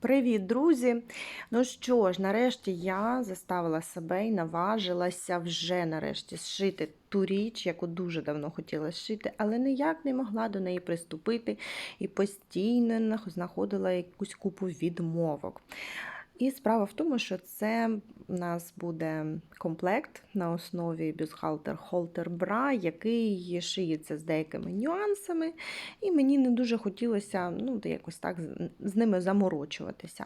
Привіт, друзі! Ну що ж, нарешті я заставила себе і наважилася вже нарешті зшити ту річ, яку дуже давно хотіла зшити, але ніяк не могла до неї приступити і постійно знаходила якусь купу відмовок. І справа в тому, що це у нас буде комплект на основі бюстгальтер холтер бра, який шиється з деякими нюансами, і мені не дуже хотілося ну, якось так з- ними заморочуватися.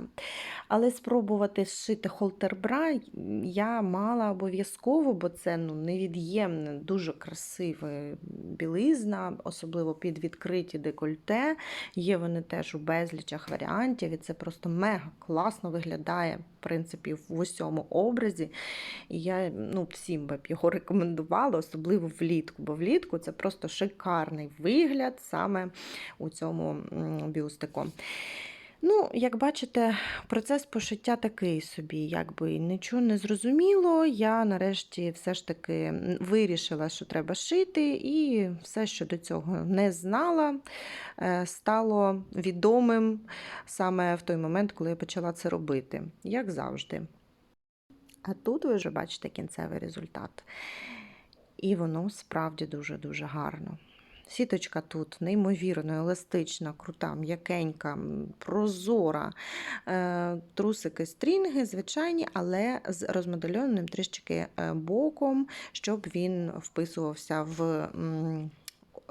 Але спробувати зшити холтер бра я мала обов'язково, бо це ну, невід'ємна, дуже красива білизна, особливо під відкриті декольте. Є вони теж у безлічах варіантів, і це просто мега класно виглядає, в принципі, в усьому образі. І я ну, всім би його рекомендувала, особливо влітку, бо влітку це просто шикарний вигляд саме у цьому бюстику. Ну, як бачите, процес пошиття такий собі, якби нічого не зрозуміло. Я нарешті все ж таки вирішила, що треба шити, і все, що до цього не знала, е, стало відомим саме в той момент, коли я почала це робити, як завжди. А тут ви вже бачите кінцевий результат. І воно справді дуже-дуже гарно. Сіточка тут неймовірно еластична, крута, м'якенька, прозора. Е, Трусики стрінги, звичайні, але з розмодельованим трішки е, боком, щоб він вписувався в.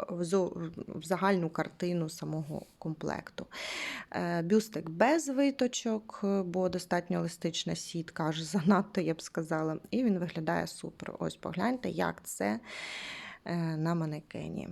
В загальну картину самого комплекту. Е, Бюстик без виточок, е, бо достатньо еластична сітка, аж занадто, я б сказала. І він виглядає супер. Ось погляньте, як це е, на манекені.